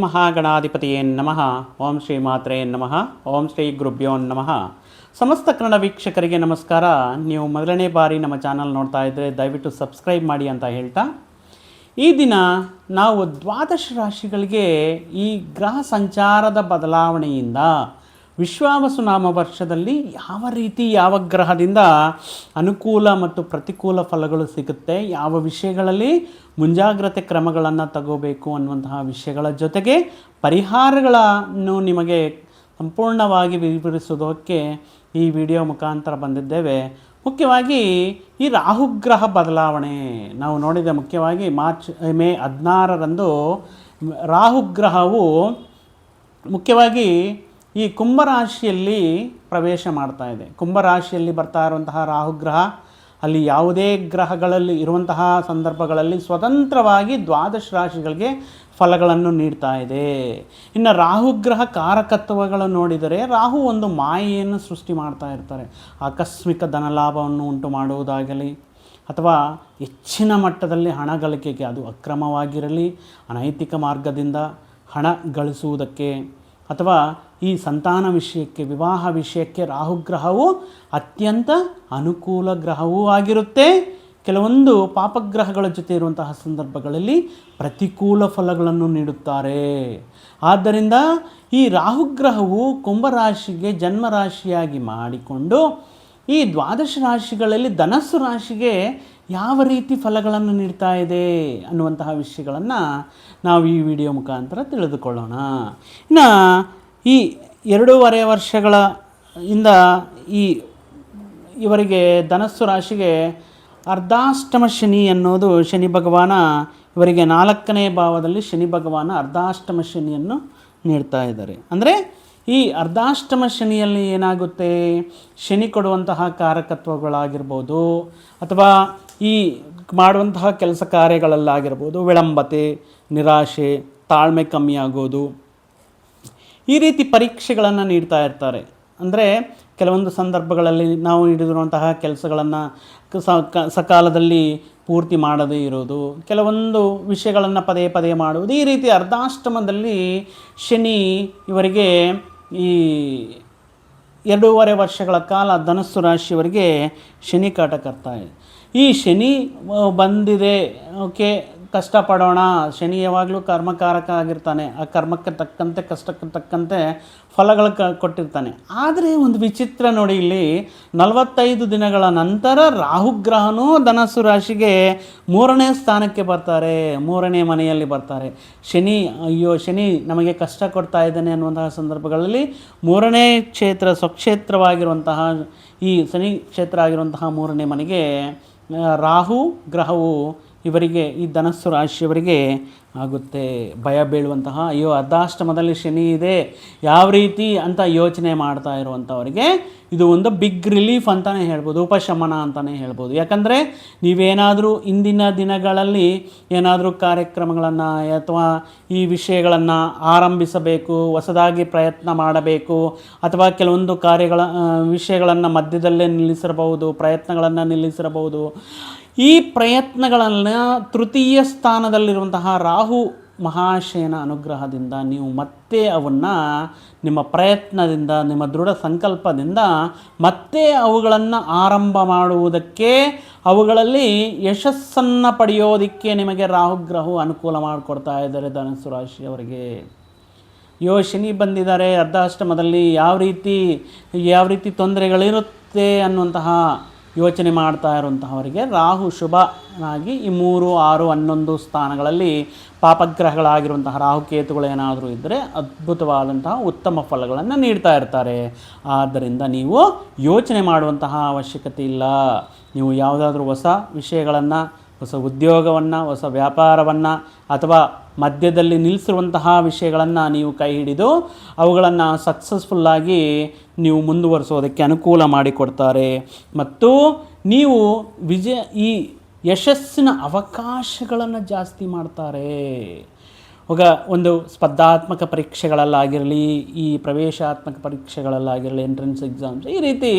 ಮಹಾಗಣಾಧಿಪತಿಯೇ ನಮಃ. ಓಂ ಶ್ರೀ ಮಾತ್ರೇ ನಮಃ. ಓಂ ಶ್ರೀ ಗುರುಭ್ಯೋ ನಮಃ. ಸಮಸ್ತ ಕನ್ನಡ ವೀಕ್ಷಕರಿಗೆ ನಮಸ್ಕಾರ. ನೀವು ಮೊದಲನೇ ಬಾರಿ ನಮ್ಮ ಚಾನಲ್ ನೋಡ್ತಾ ಇದ್ದರೆ ದಯವಿಟ್ಟು ಸಬ್ಸ್ಕ್ರೈಬ್ ಮಾಡಿ ಅಂತ ಹೇಳ್ತಾ. ಈ ದಿನ ನಾವು ದ್ವಾದಶ ರಾಶಿಗಳಿಗೆ ಈ ಗ್ರಹ ಸಂಚಾರದ ಬದಲಾವಣೆಯಿಂದ ವಿಶ್ವಾವಸು ನಾಮ ವರ್ಷದಲ್ಲಿ ಯಾವ ರೀತಿ ಯಾವ ಗ್ರಹದಿಂದ ಅನುಕೂಲ ಮತ್ತು ಪ್ರತಿಕೂಲ ಫಲಗಳು ಸಿಗುತ್ತೆ, ಯಾವ ವಿಷಯಗಳಲ್ಲಿ ಮುಂಜಾಗ್ರತೆ ಕ್ರಮಗಳನ್ನು ತಗೋಬೇಕು ಅನ್ನುವಂತಹ ವಿಷಯಗಳ ಜೊತೆಗೆ ಪರಿಹಾರಗಳನ್ನು ನಿಮಗೆ ಸಂಪೂರ್ಣವಾಗಿ ವಿವರಿಸೋದಕ್ಕೆ ಈ ವಿಡಿಯೋ ಮುಖಾಂತರ ಬಂದಿದ್ದೇವೆ. ಮುಖ್ಯವಾಗಿ ಈ ರಾಹುಗ್ರಹ ಬದಲಾವಣೆ ನಾವು ನೋಡಿದ, ಮುಖ್ಯವಾಗಿ ಮಾರ್ಚ್ ಮೇ ಹದಿನಾರರಂದು ರಾಹುಗ್ರಹವು ಮುಖ್ಯವಾಗಿ ಈ ಕುಂಭರಾಶಿಯಲ್ಲಿ ಪ್ರವೇಶ ಮಾಡ್ತಾ ಇದೆ. ಕುಂಭರಾಶಿಯಲ್ಲಿ ಬರ್ತಾ ಇರುವಂತಹ ರಾಹುಗ್ರಹ ಅಲ್ಲಿ ಯಾವುದೇ ಗ್ರಹಗಳಲ್ಲಿ ಇರುವಂತಹ ಸಂದರ್ಭಗಳಲ್ಲಿ ಸ್ವತಂತ್ರವಾಗಿ ದ್ವಾದಶ ರಾಶಿಗಳಿಗೆ ಫಲಗಳನ್ನು ನೀಡ್ತಾ ಇದೆ. ಇನ್ನು ರಾಹುಗ್ರಹ ಕಾರಕತ್ವಗಳನ್ನು ನೋಡಿದರೆ, ರಾಹು ಒಂದು ಮಾಯೆಯನ್ನು ಸೃಷ್ಟಿ ಮಾಡ್ತಾ ಇರ್ತಾರೆ. ಆಕಸ್ಮಿಕ ಧನಲಾಭವನ್ನು ಉಂಟು ಮಾಡುವುದಾಗಲಿ, ಅಥವಾ ಹೆಚ್ಚಿನ ಮಟ್ಟದಲ್ಲಿ ಹಣ ಗಳಿಕೆಗೆ ಅದು ಅಕ್ರಮವಾಗಿರಲಿ, ಅನೈತಿಕ ಮಾರ್ಗದಿಂದ ಹಣ ಗಳಿಸುವುದಕ್ಕೆ, ಅಥವಾ ಈ ಸಂತಾನ ವಿಷಯಕ್ಕೆ, ವಿವಾಹ ವಿಷಯಕ್ಕೆ ರಾಹುಗ್ರಹವು ಅತ್ಯಂತ ಅನುಕೂಲ ಗ್ರಹವೂ ಆಗಿರುತ್ತೆ. ಕೆಲವೊಂದು ಪಾಪಗ್ರಹಗಳ ಜೊತೆ ಇರುವಂತಹ ಸಂದರ್ಭಗಳಲ್ಲಿ ಪ್ರತಿಕೂಲ ಫಲಗಳನ್ನು ನೀಡುತ್ತಾರೆ. ಆದ್ದರಿಂದ ಈ ರಾಹುಗ್ರಹವು ಕುಂಭರಾಶಿಗೆ ಜನ್ಮರಾಶಿಯಾಗಿ ಮಾಡಿಕೊಂಡು ಈ ದ್ವಾದಶ ರಾಶಿಗಳಲ್ಲಿ ಧನಸ್ಸು ರಾಶಿಗೆ ಯಾವ ರೀತಿ ಫಲಗಳನ್ನು ನೀಡ್ತಾ ಇದೆ ಅನ್ನುವಂತಹ ವಿಷಯಗಳನ್ನು ನಾವು ಈ ವಿಡಿಯೋ ಮುಖಾಂತರ ತಿಳಿದುಕೊಳ್ಳೋಣ. ಇನ್ನು ಈ ಎರಡೂವರೆ ವರ್ಷಗಳ ಇಂದ ಈ ಇವರಿಗೆ ಧನಸ್ಸು ರಾಶಿಗೆ ಅರ್ಧಾಷ್ಟಮ ಶನಿ ಅನ್ನೋದು ಶನಿ ಭಗವಾನ ಇವರಿಗೆ ನಾಲ್ಕನೇ ಭಾವದಲ್ಲಿ ಶನಿ ಭಗವಾನ ಅರ್ಧಾಷ್ಟಮ ಶನಿಯನ್ನು ನೀಡ್ತಾ ಇದ್ದಾರೆ. ಅಂದರೆ ಈ ಅರ್ಧಾಷ್ಟಮ ಶನಿಯಲ್ಲಿ ಏನಾಗುತ್ತೆ? ಶನಿ ಕೊಡುವಂತಹ ಕಾರಕತ್ವಗಳಾಗಿರ್ಬೋದು, ಅಥವಾ ಈ ಮಾಡುವಂತಹ ಕೆಲಸ ಕಾರ್ಯಗಳಲ್ಲಾಗಿರ್ಬೋದು, ವಿಳಂಬತೆ, ನಿರಾಶೆ, ತಾಳ್ಮೆ ಕಮ್ಮಿ ಆಗೋದು ಈ ರೀತಿ ಪರೀಕ್ಷೆಗಳನ್ನು ನೀಡ್ತಾ ಇರ್ತಾರೆ. ಅಂದರೆ ಕೆಲವೊಂದು ಸಂದರ್ಭಗಳಲ್ಲಿ ನಾವು ಹಿಡಿದಿರುವಂತಹ ಕೆಲಸಗಳನ್ನು ಸಕಾಲದಲ್ಲಿ ಪೂರ್ತಿ ಮಾಡದೇ ಇರೋದು, ಕೆಲವೊಂದು ವಿಷಯಗಳನ್ನು ಪದೇ ಪದೇ ಮಾಡುವುದು, ಈ ರೀತಿ ಅರ್ಧಾಷ್ಟಮದಲ್ಲಿ ಶನಿ ಇವರಿಗೆ ಈ ಎರಡೂವರೆ ವರ್ಷಗಳ ಕಾಲ ಧನಸ್ಸು ರಾಶಿಯವರಿಗೆ ಶನಿ ಕಾಟ ಕರ್ತಾ ಇದೆ. ಈ ಶನಿ ಬಂದಿದೆ, ಓಕೆ ಕಷ್ಟಪಡೋಣ. ಶನಿ ಯಾವಾಗಲೂ ಕರ್ಮಕಾರಕ ಆಗಿರ್ತಾನೆ. ಆ ಕರ್ಮಕ್ಕೆ ತಕ್ಕಂತೆ, ಕಷ್ಟಕ್ಕೆ ತಕ್ಕಂತೆ ಫಲಗಳು ಕ ಕೊಟ್ಟಿರ್ತಾನೆ. ಆದರೆ ಒಂದು ವಿಚಿತ್ರ ನೋಡಿ ಇಲ್ಲಿ ನಲವತ್ತೈದು ದಿನಗಳ ನಂತರ ರಾಹುಗ್ರಹನೂ ಧನಸ್ಸು ರಾಶಿಗೆ ಮೂರನೇ ಸ್ಥಾನಕ್ಕೆ ಬರ್ತಾರೆ. ಮೂರನೇ ಮನೆಯಲ್ಲಿ ಬರ್ತಾರೆ. ಶನಿ, ಅಯ್ಯೋ, ಶನಿ ನಮಗೆ ಕಷ್ಟ ಕೊಡ್ತಾ ಇದ್ದಾನೆ ಅನ್ನುವಂತಹ ಸಂದರ್ಭಗಳಲ್ಲಿ ಮೂರನೇ ಕ್ಷೇತ್ರ ಸ್ವಕ್ಷೇತ್ರವಾಗಿರುವಂತಹ, ಈ ಶನಿ ಕ್ಷೇತ್ರ ಆಗಿರುವಂತಹ ಮೂರನೇ ಮನೆಗೆ ರಾಹು ಗ್ರಹವು ಇವರಿಗೆ, ಈ ಧನಸ್ಸು ರಾಶಿಯವರಿಗೆ ಆಗುತ್ತೆ. ಭಯ ಬೀಳುವಂತಹ, ಅಯ್ಯೋ, ಅರ್ಧಾಷ್ಟಮದಲ್ಲಿ ಶನಿ ಇದೆ, ಯಾವ ರೀತಿ ಅಂತ ಯೋಚನೆ ಮಾಡ್ತಾ ಇರುವಂಥವರಿಗೆ ಇದು ಒಂದು ಬಿಗ್ ರಿಲೀಫ್ ಅಂತಲೇ ಹೇಳ್ಬೋದು, ಉಪಶಮನ ಅಂತಲೇ ಹೇಳ್ಬೋದು. ಯಾಕಂದರೆ ನೀವೇನಾದರೂ ಇಂದಿನ ದಿನಗಳಲ್ಲಿ ಏನಾದರೂ ಕಾರ್ಯಕ್ರಮಗಳನ್ನು ಅಥವಾ ಈ ವಿಷಯಗಳನ್ನು ಆರಂಭಿಸಬೇಕು, ಹೊಸದಾಗಿ ಪ್ರಯತ್ನ ಮಾಡಬೇಕು, ಅಥವಾ ಕೆಲವೊಂದು ಕಾರ್ಯಗಳ ವಿಷಯಗಳನ್ನು ಮಧ್ಯದಲ್ಲೇ ನಿಲ್ಲಿಸಿರಬಹುದು, ಪ್ರಯತ್ನಗಳನ್ನು ನಿಲ್ಲಿಸಿರಬಹುದು ಈ ಪ್ರಯತ್ನಗಳನ್ನು ತೃತೀಯ ಸ್ಥಾನದಲ್ಲಿರುವಂತಹ ರಾಹು ಮಹಾಶಯನ ಅನುಗ್ರಹದಿಂದ ನೀವು ಮತ್ತೆ ಅವನ್ನು ನಿಮ್ಮ ಪ್ರಯತ್ನದಿಂದ, ನಿಮ್ಮ ದೃಢ ಸಂಕಲ್ಪದಿಂದ ಮತ್ತೆ ಅವುಗಳನ್ನು ಆರಂಭ ಮಾಡುವುದಕ್ಕೆ, ಅವುಗಳಲ್ಲಿ ಯಶಸ್ಸನ್ನು ಪಡೆಯೋದಕ್ಕೆ ನಿಮಗೆ ರಾಹುಗ್ರಹವು ಅನುಕೂಲ ಮಾಡಿಕೊಡ್ತಾ ಇದ್ದಾರೆ ಧನಸ್ಸು ರಾಶಿಯವರಿಗೆ. ಯೋ, ಶನಿ ಬಂದಿದ್ದಾರೆ, ಅರ್ಧಾಷ್ಟಮದಲ್ಲಿ ಯಾವ ರೀತಿ ಯಾವ ರೀತಿ ತೊಂದರೆಗಳಿರುತ್ತೆ ಅನ್ನುವಂತಹ ಯೋಚನೆ ಮಾಡ್ತಾ ಇರುವಂತಹವರಿಗೆ ರಾಹು ಶುಭನಾಗಿ ಈ ಮೂರು, ಆರು, ಹನ್ನೊಂದು ಸ್ಥಾನಗಳಲ್ಲಿ ಪಾಪಗ್ರಹಗಳಾಗಿರುವಂತಹ ರಾಹುಕೇತುಗಳು ಏನಾದರೂ ಇದ್ದರೆ ಅದ್ಭುತವಾದಂತಹ ಉತ್ತಮ ಫಲಗಳನ್ನು ನೀಡ್ತಾ ಇರ್ತಾರೆ. ಆದ್ದರಿಂದ ನೀವು ಯೋಚನೆ ಮಾಡುವಂತಹ ಅವಶ್ಯಕತೆ ಇಲ್ಲ. ನೀವು ಯಾವುದಾದ್ರೂ ಹೊಸ ವಿಷಯಗಳನ್ನು, ಹೊಸ ಉದ್ಯೋಗವನ್ನು, ಹೊಸ ವ್ಯಾಪಾರವನ್ನು ಅಥವಾ ಮಧ್ಯದಲ್ಲಿ ನಿಲ್ಲಿಸಿರುವಂತಹ ವಿಷಯಗಳನ್ನು ನೀವು ಕೈ ಹಿಡಿದು ಅವುಗಳನ್ನು ಸಕ್ಸಸ್ಫುಲ್ಲಾಗಿ ನೀವು ಮುಂದುವರಿಸೋದಕ್ಕೆ ಅನುಕೂಲ ಮಾಡಿಕೊಡ್ತಾರೆ. ಮತ್ತು ನೀವು ವಿಜಯ, ಈ ಯಶಸ್ಸಿನ ಅವಕಾಶಗಳನ್ನು ಜಾಸ್ತಿ ಮಾಡ್ತಾರೆ. ಈಗ ಒಂದು ಸ್ಪರ್ಧಾತ್ಮಕ ಪರೀಕ್ಷೆಗಳಲ್ಲಾಗಿರಲಿ, ಈ ಪ್ರವೇಶಾತ್ಮಕ ಪರೀಕ್ಷೆಗಳಲ್ಲಾಗಿರಲಿ ಎಂಟ್ರೆನ್ಸ್ ಎಕ್ಸಾಮ್ಸ್ ಈ ರೀತಿ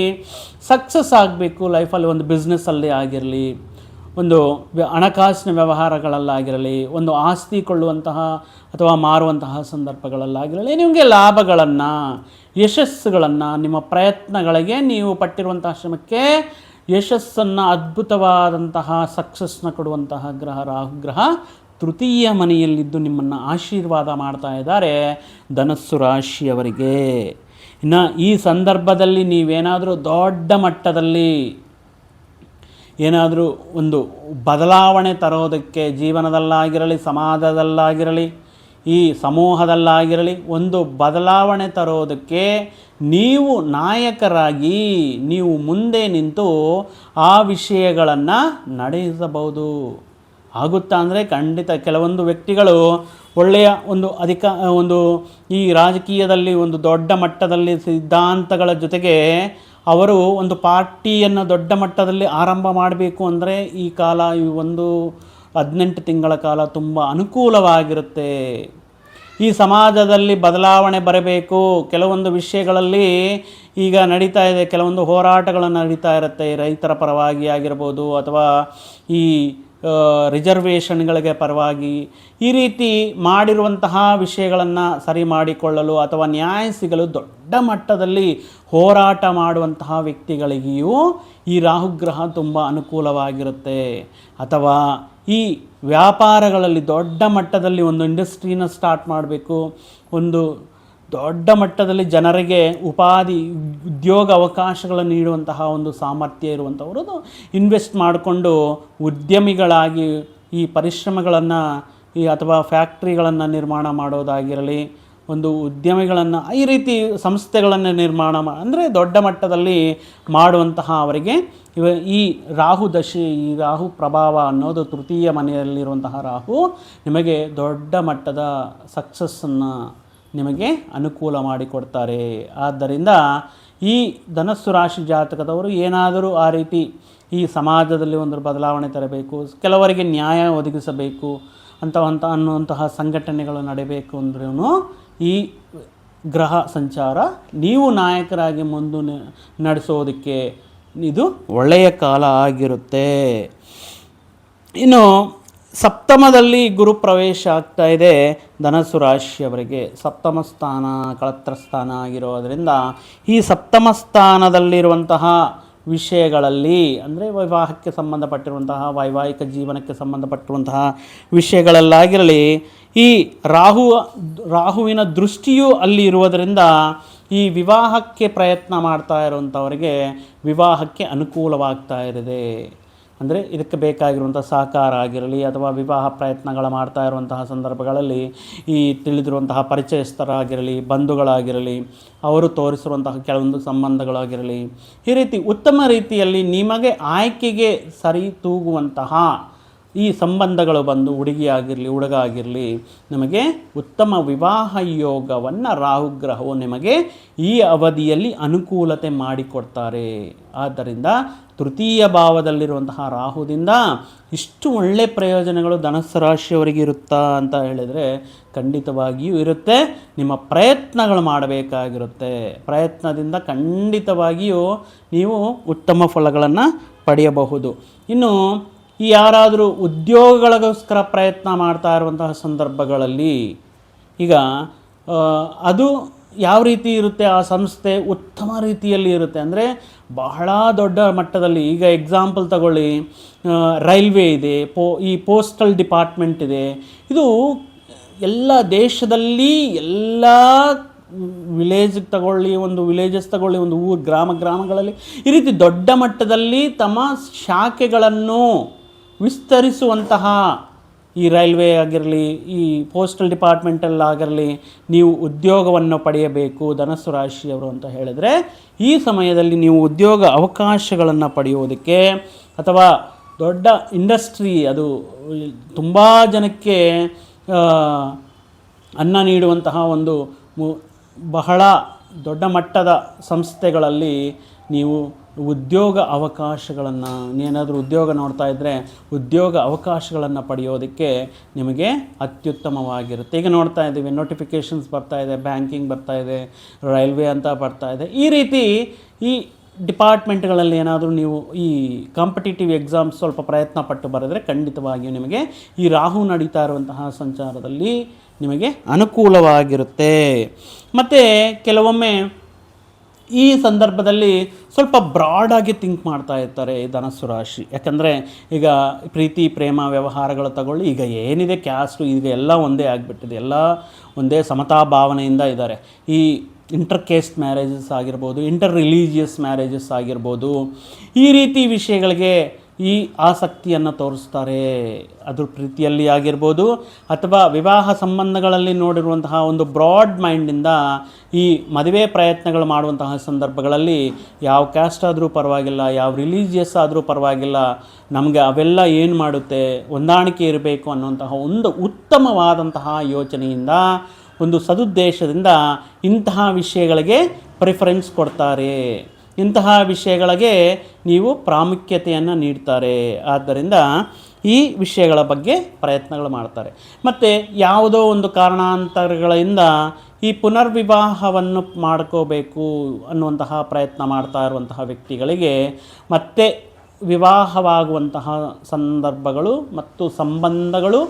ಸಕ್ಸಸ್ ಆಗಬೇಕು ಲೈಫಲ್ಲಿ ಒಂದು ಬಿಸ್ನೆಸ್ಸಲ್ಲಿ ಆಗಿರಲಿ. ಒಂದು ಹಣಕಾಸಿನ ವ್ಯವಹಾರಗಳಲ್ಲಾಗಿರಲಿ, ಒಂದು ಆಸ್ತಿ ಕೊಳ್ಳುವಂತಹ ಅಥವಾ ಮಾರುವಂತಹ ಸಂದರ್ಭಗಳಲ್ಲಾಗಿರಲಿ, ನಿಮಗೆ ಲಾಭಗಳನ್ನು, ಯಶಸ್ಸುಗಳನ್ನು, ನಿಮ್ಮ ಪ್ರಯತ್ನಗಳಿಗೆ ನೀವು ಪಟ್ಟಿರುವಂತಹ ಶ್ರಮಕ್ಕೆ ಯಶಸ್ಸನ್ನು ಅದ್ಭುತವಾದಂತಹ ಸಕ್ಸಸ್ನ ಕೊಡುವಂತಹ ಗ್ರಹ ರಾಹುಗ್ರಹ ತೃತೀಯ ಮನೆಯಲ್ಲಿದ್ದು ನಿಮ್ಮನ್ನು ಆಶೀರ್ವಾದ ಮಾಡ್ತಾ ಇದ್ದಾರೆ ಧನಸ್ಸು ರಾಶಿಯವರಿಗೆ. ಇನ್ನು ಈ ಸಂದರ್ಭದಲ್ಲಿ ನೀವೇನಾದರೂ ದೊಡ್ಡ ಮಟ್ಟದಲ್ಲಿ ಏನಾದರೂ ಒಂದು ಬದಲಾವಣೆ ತರೋದಕ್ಕೆ ಜೀವನದಲ್ಲಾಗಿರಲಿ, ಸಮಾಜದಲ್ಲಾಗಿರಲಿ, ಈ ಸಮೂಹದಲ್ಲಾಗಿರಲಿ ಒಂದು ಬದಲಾವಣೆ ತರೋದಕ್ಕೆ ನೀವು ನಾಯಕರಾಗಿ ನೀವು ಮುಂದೆ ನಿಂತು ಆ ವಿಷಯಗಳನ್ನು ನಡೆಸಬಹುದು. ಆಗುತ್ತಾ ಅಂದರೆ ಖಂಡಿತ ಕೆಲವೊಂದು ವ್ಯಕ್ತಿಗಳು ಒಳ್ಳೆಯ ಒಂದು ಅಧಿಕ, ಒಂದು ಈ ರಾಜಕೀಯದಲ್ಲಿ ಒಂದು ದೊಡ್ಡ ಮಟ್ಟದಲ್ಲಿ ಸಿದ್ಧಾಂತಗಳ ಜೊತೆಗೆ ಅವರು ಒಂದು ಪಾರ್ಟಿಯನ್ನು ದೊಡ್ಡ ಮಟ್ಟದಲ್ಲಿ ಆರಂಭ ಮಾಡಬೇಕು ಅಂದರೆ ಈ ಕಾಲ ಈ ಒಂದು ಹದಿನೆಂಟು ತಿಂಗಳ ಕಾಲ ತುಂಬ ಅನುಕೂಲವಾಗಿರುತ್ತೆ. ಈ ಸಮಾಜದಲ್ಲಿ ಬದಲಾವಣೆ ಬರಬೇಕು. ಕೆಲವೊಂದು ವಿಷಯಗಳಲ್ಲಿ ಈಗ ನಡೀತಾ ಇದೆ, ಕೆಲವೊಂದು ಹೋರಾಟಗಳು ನಡೀತಾ ಇರುತ್ತೆ. ರೈತರ ಪರವಾಗಿ ಆಗಿರ್ಬೋದು ಅಥವಾ ಈ ರಿಸರ್ವೇಷನ್ಗಳಿಗೆ ಪರವಾಗಿ ಈ ರೀತಿ ಮಾಡಿರುವಂತಹ ವಿಷಯಗಳನ್ನು ಸರಿ ಮಾಡಿಕೊಳ್ಳಲು ಅಥವಾ ನ್ಯಾಯ ಸಿಗಲು ದೊಡ್ಡ ಮಟ್ಟದಲ್ಲಿ ಹೋರಾಟ ಮಾಡುವಂತಹ ವ್ಯಕ್ತಿಗಳಿಗೆಯೂ ಈ ರಾಹುಗ್ರಹ ತುಂಬ ಅನುಕೂಲವಾಗಿರುತ್ತೆ. ಅಥವಾ ಈ ವ್ಯಾಪಾರಗಳಲ್ಲಿ ದೊಡ್ಡ ಮಟ್ಟದಲ್ಲಿ ಒಂದು ಇಂಡಸ್ಟ್ರಿನ ಸ್ಟಾರ್ಟ್ ಮಾಡಬೇಕು. ಒಂದು ದೊಡ್ಡ ಮಟ್ಟದಲ್ಲಿ ಜನರಿಗೆ ಉಪಾಧಿ, ಉದ್ಯೋಗ ಅವಕಾಶಗಳನ್ನು ನೀಡುವಂತಹ ಒಂದು ಸಾಮರ್ಥ್ಯ ಇರುವಂಥವರು ಇನ್ವೆಸ್ಟ್ ಮಾಡಿಕೊಂಡು ಉದ್ಯಮಿಗಳಾಗಿ ಈ ಪರಿಶ್ರಮಗಳನ್ನು, ಈ ಅಥವಾ ಫ್ಯಾಕ್ಟ್ರಿಗಳನ್ನು ನಿರ್ಮಾಣ ಮಾಡೋದಾಗಿರಲಿ, ಒಂದು ಉದ್ಯಮಿಗಳನ್ನು ಈ ರೀತಿ ಸಂಸ್ಥೆಗಳನ್ನು ನಿರ್ಮಾಣ ಮಾ, ಅಂದರೆ ದೊಡ್ಡ ಮಟ್ಟದಲ್ಲಿ ಮಾಡುವಂತಹ ಅವರಿಗೆ ಇವ, ಈ ರಾಹು ದಶೆ, ಈ ರಾಹು ಪ್ರಭಾವ ಅನ್ನೋದು ತೃತೀಯ ಮನೆಯಲ್ಲಿರುವಂತಹ ರಾಹು ನಿಮಗೆ ದೊಡ್ಡ ಮಟ್ಟದ ಸಕ್ಸಸ್ಸನ್ನು ನಿಮಗೆ ಅನುಕೂಲ ಮಾಡಿಕೊಡ್ತಾರೆ. ಆದ್ದರಿಂದ ಈ ಧನಸ್ಸು ರಾಶಿ ಜಾತಕದವರು ಏನಾದರೂ ಆ ರೀತಿ ಈ ಸಮಾಜದಲ್ಲಿ ಒಂದು ಬದಲಾವಣೆ ತರಬೇಕು, ಕೆಲವರಿಗೆ ನ್ಯಾಯ ಒದಗಿಸಬೇಕು ಅಂತ ಅಂತ ಅನ್ನುವಂತಹ ಸಂಘಟನೆಗಳು ನಡೀಬೇಕು ಅಂದ್ರೂ ಈ ಗ್ರಹ ಸಂಚಾರ ನೀವು ನಾಯಕರಾಗಿ ಮುಂದೆ ನಡೆಸೋದಕ್ಕೆ ಇದು ಒಳ್ಳೆಯ ಕಾಲ ಆಗಿರುತ್ತೆ. ಇನ್ನು ಸಪ್ತಮದಲ್ಲಿ ಗುರು ಪ್ರವೇಶ ಆಗ್ತಾ ಇದೆ ಧನಸ್ಸು ರಾಶಿಯವರಿಗೆ. ಸಪ್ತಮ ಸ್ಥಾನ, ಕಳತ್ರ ಸ್ಥಾನ ಆಗಿರೋದರಿಂದ ಈ ಸಪ್ತಮ ಸ್ಥಾನದಲ್ಲಿರುವಂತಹ ವಿಷಯಗಳಲ್ಲಿ, ಅಂದರೆ ವಿವಾಹಕ್ಕೆ ಸಂಬಂಧಪಟ್ಟಿರುವಂತಹ, ವೈವಾಹಿಕ ಜೀವನಕ್ಕೆ ಸಂಬಂಧಪಟ್ಟಿರುವಂತಹ ವಿಷಯಗಳಲ್ಲಾಗಿರಲಿ, ಈ ರಾಹು, ರಾಹುವಿನ ದೃಷ್ಟಿಯೂ ಅಲ್ಲಿ ಇರುವುದರಿಂದ ಈ ವಿವಾಹಕ್ಕೆ ಪ್ರಯತ್ನ ಮಾಡ್ತಾ ಇರುವಂಥವರಿಗೆ ವಿವಾಹಕ್ಕೆ ಅನುಕೂಲವಾಗ್ತಾ ಇದೆ. ಅಂದರೆ ಇದಕ್ಕೆ ಬೇಕಾಗಿರುವಂಥ ಸಹಕಾರ ಆಗಿರಲಿ ಅಥವಾ ವಿವಾಹ ಪ್ರಯತ್ನಗಳು ಮಾಡ್ತಾ ಇರುವಂತಹ ಸಂದರ್ಭಗಳಲ್ಲಿ ಈ ತಿಳಿದಿರುವಂತಹ ಪರಿಚಯಸ್ಥರಾಗಿರಲಿ, ಬಂಧುಗಳಾಗಿರಲಿ, ಅವರು ತೋರಿಸಿರುವಂತಹ ಕೆಲವೊಂದು ಸಂಬಂಧಗಳಾಗಿರಲಿ, ಈ ರೀತಿ ಉತ್ತಮ ರೀತಿಯಲ್ಲಿ ನಿಮಗೆ ಆಯ್ಕೆಗೆ ಸರಿ ತೂಗುವಂತಹ ಈ ಸಂಬಂಧಗಳು ಬಂದು ಹುಡುಗಿಯಾಗಿರಲಿ ಹುಡುಗ ಆಗಿರಲಿ ನಿಮಗೆ ಉತ್ತಮ ವಿವಾಹ ಯೋಗವನ್ನು ರಾಹುಗ್ರಹವು ನಿಮಗೆ ಈ ಅವಧಿಯಲ್ಲಿ ಅನುಕೂಲತೆ ಮಾಡಿಕೊಡ್ತಾರೆ. ಆದ್ದರಿಂದ ತೃತೀಯ ಭಾವದಲ್ಲಿರುವಂತಹ ರಾಹುದಿಂದ ಇಷ್ಟು ಒಳ್ಳೆ ಪ್ರಯೋಜನಗಳು ಧನಸ್ಸು ರಾಶಿಯವರಿಗೆ ಇರುತ್ತಾ ಅಂತ ಹೇಳಿದರೆ ಖಂಡಿತವಾಗಿಯೂ ಇರುತ್ತೆ. ನಿಮ್ಮ ಪ್ರಯತ್ನಗಳು ಮಾಡಬೇಕಾಗಿರುತ್ತೆ. ಪ್ರಯತ್ನದಿಂದ ಖಂಡಿತವಾಗಿಯೂ ನೀವು ಉತ್ತಮ ಫಲಗಳನ್ನು ಪಡೆಯಬಹುದು. ಇನ್ನು ಈ ಯಾರಾದರೂ ಉದ್ಯೋಗಗಳಿಗೋಸ್ಕರ ಪ್ರಯತ್ನ ಮಾಡ್ತಾ ಇರುವಂತಹ ಸಂದರ್ಭಗಳಲ್ಲಿ ಈಗ ಅದು ಯಾವ ರೀತಿ ಇರುತ್ತೆ? ಆ ಸಂಸ್ಥೆ ಉತ್ತಮ ರೀತಿಯಲ್ಲಿ ಇರುತ್ತೆ. ಅಂದರೆ ಬಹಳ ದೊಡ್ಡ ಮಟ್ಟದಲ್ಲಿ ಈಗ ಎಕ್ಸಾಂಪಲ್ ತಗೊಳ್ಳಿ. ರೈಲ್ವೆ ಇದೆ, ಪೋ, ಈ ಪೋಸ್ಟಲ್ ಡಿಪಾರ್ಟ್ಮೆಂಟ್ ಇದೆ. ಇದು ಎಲ್ಲ ದೇಶದಲ್ಲಿ ಎಲ್ಲ ವಿಲೇಜಿಗೆ ತಗೊಳ್ಳಿ, ಒಂದು ವಿಲೇಜಸ್ ತಗೊಳ್ಳಿ, ಒಂದು ಊರು ಗ್ರಾಮ, ಗ್ರಾಮಗಳಲ್ಲಿ ಈ ರೀತಿ ದೊಡ್ಡ ಮಟ್ಟದಲ್ಲಿ ತಮ್ಮ ಶಾಖೆಗಳನ್ನು ವಿಸ್ತರಿಸುವಂತಹ ಈ ರೈಲ್ವೆ ಆಗಿರಲಿ, ಈ ಪೋಸ್ಟಲ್ ಡಿಪಾರ್ಟ್ಮೆಂಟಲ್ಲಾಗಿರಲಿ ನೀವು ಉದ್ಯೋಗವನ್ನು ಪಡೆಯಬೇಕು ಧನಸ್ಸು ರಾಶಿಯವರು ಅಂತ ಹೇಳಿದರೆ, ಈ ಸಮಯದಲ್ಲಿ ನೀವು ಉದ್ಯೋಗ ಅವಕಾಶಗಳನ್ನು ಪಡೆಯುವುದಕ್ಕೆ ಅಥವಾ ದೊಡ್ಡ ಇಂಡಸ್ಟ್ರಿ, ಅದು ತುಂಬ ಜನಕ್ಕೆ ಅನ್ನ ನೀಡುವಂತಹ ಒಂದು ಬಹಳ ದೊಡ್ಡ ಮಟ್ಟದ ಸಂಸ್ಥೆಗಳಲ್ಲಿ ನೀವು ಉದ್ಯೋಗ ಅವಕಾಶಗಳನ್ನು ಏನಾದರೂ ಉದ್ಯೋಗ ನೋಡ್ತಾ ಇದ್ದರೆ ಉದ್ಯೋಗ ಅವಕಾಶಗಳನ್ನು ಪಡೆಯೋದಕ್ಕೆ ನಿಮಗೆ ಅತ್ಯುತ್ತಮವಾಗಿರುತ್ತೆ. ಈಗ ನೋಡ್ತಾ ಇದ್ದೀವಿ ನೋಟಿಫಿಕೇಷನ್ಸ್ ಬರ್ತಾ ಇದೆ ಬ್ಯಾಂಕಿಂಗ್ ಬರ್ತಾ ಇದೆ ರೈಲ್ವೆ ಅಂತ ಬರ್ತಾ ಇದೆ. ಈ ರೀತಿ ಈ ಡಿಪಾರ್ಟ್ಮೆಂಟ್ಗಳಲ್ಲಿ ಏನಾದರೂ ನೀವು ಈ ಕಾಂಪಿಟೇಟಿವ್ ಎಕ್ಸಾಮ್ಸ್ ಸ್ವಲ್ಪ ಪ್ರಯತ್ನ ಪಟ್ಟು ಬರೆದರೆ ಖಂಡಿತವಾಗಿಯೂ ನಿಮಗೆ ಈ ರಾಹು ನಡೀತಾ ಇರುವಂತಹ ಸಂಚಾರದಲ್ಲಿ ನಿಮಗೆ ಅನುಕೂಲವಾಗಿರುತ್ತೆ. ಮತ್ತು ಕೆಲವೊಮ್ಮೆ ಈ ಸಂದರ್ಭದಲ್ಲಿ ಸ್ವಲ್ಪ ಬ್ರಾಡಾಗಿ ಥಿಂಕ್ ಮಾಡ್ತಾ ಇರ್ತಾರೆ ಧನಸ್ಸು ರಾಶಿ. ಯಾಕಂದರೆ ಈಗ ಪ್ರೀತಿ, ಪ್ರೇಮ, ವ್ಯವಹಾರಗಳು ತಗೊಳ್ಳಿ, ಈಗ ಏನಿದೆ ಕ್ಯಾಸ್ಟು ಈಗ ಎಲ್ಲ ಒಂದೇ ಆಗಿಬಿಟ್ಟಿದೆ. ಎಲ್ಲ ಒಂದೇ ಸಮತಾ ಭಾವನೆಯಿಂದ ಇದ್ದಾರೆ. ಈ ಇಂಟರ್ ಕೇಸ್ಟ್ ಮ್ಯಾರೇಜಸ್ ಆಗಿರ್ಬೋದು ಇಂಟರ್ ರಿಲೀಜಿಯಸ್ ಮ್ಯಾರೇಜಸ್ ಆಗಿರ್ಬೋದು, ಈ ರೀತಿ ವಿಷಯಗಳಿಗೆ ಈ ಆಸಕ್ತಿಯನ್ನು ತೋರಿಸ್ತಾರೆ. ಅದ್ರ ಪ್ರೀತಿಯಲ್ಲಿ ಆಗಿರ್ಬೋದು ಅಥವಾ ವಿವಾಹ ಸಂಬಂಧಗಳಲ್ಲಿ ನೋಡಿರುವಂತಹ ಒಂದು ಬ್ರಾಡ್ ಮೈಂಡಿಂದ ಈ ಮದುವೆ ಪ್ರಯತ್ನಗಳು ಮಾಡುವಂತಹ ಸಂದರ್ಭಗಳಲ್ಲಿ ಯಾವ ಕ್ಯಾಸ್ಟ್ ಆದರೂ ಪರವಾಗಿಲ್ಲ, ಯಾವ ರಿಲೀಜಿಯಸ್ ಆದರೂ ಪರವಾಗಿಲ್ಲ, ನಮಗೆ ಅವೆಲ್ಲ ಏನು ಮಾಡುತ್ತೆ, ಹೊಂದಾಣಿಕೆ ಇರಬೇಕು ಅನ್ನುವಂತಹ ಒಂದು ಉತ್ತಮವಾದಂತಹ ಯೋಚನೆಯಿಂದ, ಒಂದು ಸದುದ್ದೇಶದಿಂದ ಇಂತಹ ವಿಷಯಗಳಿಗೆ ಪ್ರಿಫರೆನ್ಸ್ ಕೊಡ್ತಾರೆ. ಇಂತಹ ವಿಷಯಗಳಿಗೆ ನೀವು ಪ್ರಾಮುಖ್ಯತೆಯನ್ನು ನೀಡ್ತಾರೆ. ಆದ್ದರಿಂದ ಈ ವಿಷಯಗಳ ಬಗ್ಗೆ ಪ್ರಯತ್ನಗಳು ಮಾಡ್ತಾರೆ. ಮತ್ತು ಯಾವುದೋ ಒಂದು ಕಾರಣಾಂತರಗಳಿಂದ ಈ ಪುನರ್ವಿವಾಹವನ್ನು ಮಾಡ್ಕೋಬೇಕು ಅನ್ನುವಂತಹ ಪ್ರಯತ್ನ ಮಾಡ್ತಾ ಇರುವಂತಹ ವ್ಯಕ್ತಿಗಳಿಗೆ ಮತ್ತೆ ವಿವಾಹವಾಗುವಂತಹ ಸಂದರ್ಭಗಳು ಮತ್ತು ಸಂಬಂಧಗಳು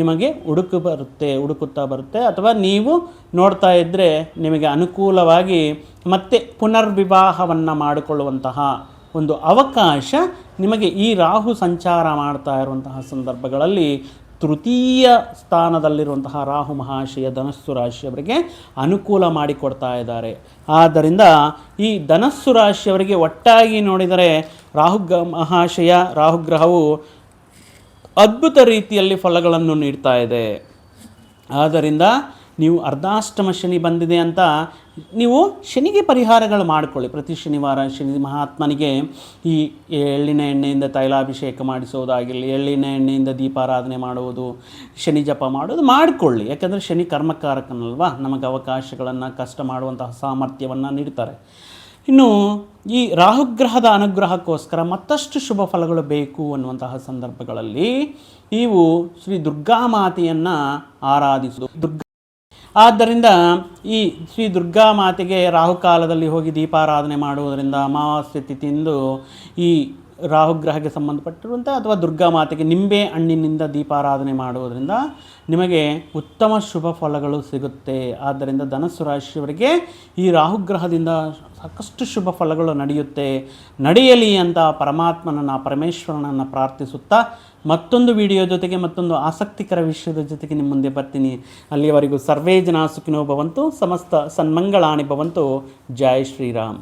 ನಿಮಗೆ ಹುಡುಕು ಬರುತ್ತೆ, ಹುಡುಕುತ್ತಾ ಬರುತ್ತೆ. ಅಥವಾ ನೀವು ನೋಡ್ತಾ ಇದ್ದರೆ ನಿಮಗೆ ಅನುಕೂಲವಾಗಿ ಮತ್ತೆ ಪುನರ್ವಿವಾಹವನ್ನು ಮಾಡಿಕೊಳ್ಳುವಂತಹ ಒಂದು ಅವಕಾಶ ನಿಮಗೆ ಈ ರಾಹು ಸಂಚಾರ ಮಾಡ್ತಾ ಇರುವಂತಹ ಸಂದರ್ಭಗಳಲ್ಲಿ ತೃತೀಯ ಸ್ಥಾನದಲ್ಲಿರುವಂತಹ ರಾಹು ಮಹಾಶಯ ಧನಸ್ಸು ರಾಶಿಯವರಿಗೆ ಅನುಕೂಲ ಮಾಡಿಕೊಡ್ತಾ ಇದ್ದಾರೆ. ಆದ್ದರಿಂದ ಈ ಧನಸ್ಸು ರಾಶಿಯವರಿಗೆ ಒಟ್ಟಾಗಿ ನೋಡಿದರೆ ರಾಹು ಗ ಮಹಾಶಯ ರಾಹುಗ್ರಹವು ಅದ್ಭುತ ರೀತಿಯಲ್ಲಿ ಫಲಗಳನ್ನು ನೀಡ್ತಾ ಇದೆ. ಆದ್ದರಿಂದ ನೀವು ಅರ್ಧಾಷ್ಟಮ ಶನಿ ಬಂದಿದೆ ಅಂತ ನೀವು ಶನಿಗೆ ಪರಿಹಾರಗಳು ಮಾಡಿಕೊಳ್ಳಿ. ಪ್ರತಿ ಶನಿವಾರ ಶನಿ ಮಹಾತ್ಮನಿಗೆ ಈ ಎಳ್ಳಿನ ಎಣ್ಣೆಯಿಂದ ತೈಲಾಭಿಷೇಕ ಮಾಡಿಸೋದಾಗಿರಲಿ, ಎಳ್ಳಿನ ಎಣ್ಣೆಯಿಂದ ದೀಪಾರಾಧನೆ ಮಾಡುವುದು, ಶನಿ ಜಪ ಮಾಡೋದು ಮಾಡಿಕೊಳ್ಳಿ. ಯಾಕಂದರೆ ಶನಿ ಕರ್ಮಕಾರಕನಲ್ವಾ? ನಮಗೆ ಅವಕಾಶಗಳನ್ನು, ಕಷ್ಟ ಮಾಡುವಂತಹ ಸಾಮರ್ಥ್ಯವನ್ನು ನೀಡ್ತಾರೆ. ಇನ್ನು ಈ ರಾಹುಗ್ರಹದ ಅನುಗ್ರಹಕ್ಕೋಸ್ಕರ ಮತ್ತಷ್ಟು ಶುಭ ಫಲಗಳು ಬೇಕು ಅನ್ನುವಂತಹ ಸಂದರ್ಭಗಳಲ್ಲಿ ನೀವು ಶ್ರೀ ದುರ್ಗಾ ಮಾತೆಯನ್ನು ಆರಾಧಿಸುವುದು. ದುರ್ಗಾ ಆದ್ದರಿಂದ ಈ ಶ್ರೀ ದುರ್ಗಾ ಮಾತೆಗೆ ರಾಹುಕಾಲದಲ್ಲಿ ಹೋಗಿ ದೀಪಾರಾಧನೆ ಮಾಡುವುದರಿಂದ ಅಮಾವಾಸ್ಯೆ ತಿಂದು ಈ ರಾಹುಗ್ರಹಕ್ಕೆ ಸಂಬಂಧಪಟ್ಟಿರುವಂಥ ಅಥವಾ ದುರ್ಗಾ ಮಾತೆಗೆ ನಿಂಬೆ ಹಣ್ಣಿನಿಂದ ದೀಪಾರಾಧನೆ ಮಾಡುವುದರಿಂದ ನಿಮಗೆ ಉತ್ತಮ ಶುಭ ಫಲಗಳು ಸಿಗುತ್ತೆ. ಆದ್ದರಿಂದ ಧನಸ್ಸು ರಾಶಿಯವರಿಗೆ ಈ ರಾಹುಗ್ರಹದಿಂದ ಸಾಕಷ್ಟು ಶುಭ ಫಲಗಳು ನಡೆಯುತ್ತೆ. ನಡೆಯಲಿ ಅಂತ ಪರಮಾತ್ಮನನ್ನು, ಪರಮೇಶ್ವರನನ್ನು ಪ್ರಾರ್ಥಿಸುತ್ತಾ ಮತ್ತೊಂದು ವಿಡಿಯೋ ಜೊತೆಗೆ ಮತ್ತೊಂದು ಆಸಕ್ತಿಕರ ವಿಷಯದ ಜೊತೆಗೆ ನಿಮ್ಮ ಮುಂದೆ ಬರ್ತೀನಿ. ಅಲ್ಲಿಯವರೆಗೂ ಸರ್ವೇ ಜನ ಸುಖಿನೋ ಭವಂತು, ಸಮಸ್ತ ಸನ್ಮಂಗಳಾಣಿ ಭವಂತು. ಜಯ ಶ್ರೀರಾಮ್.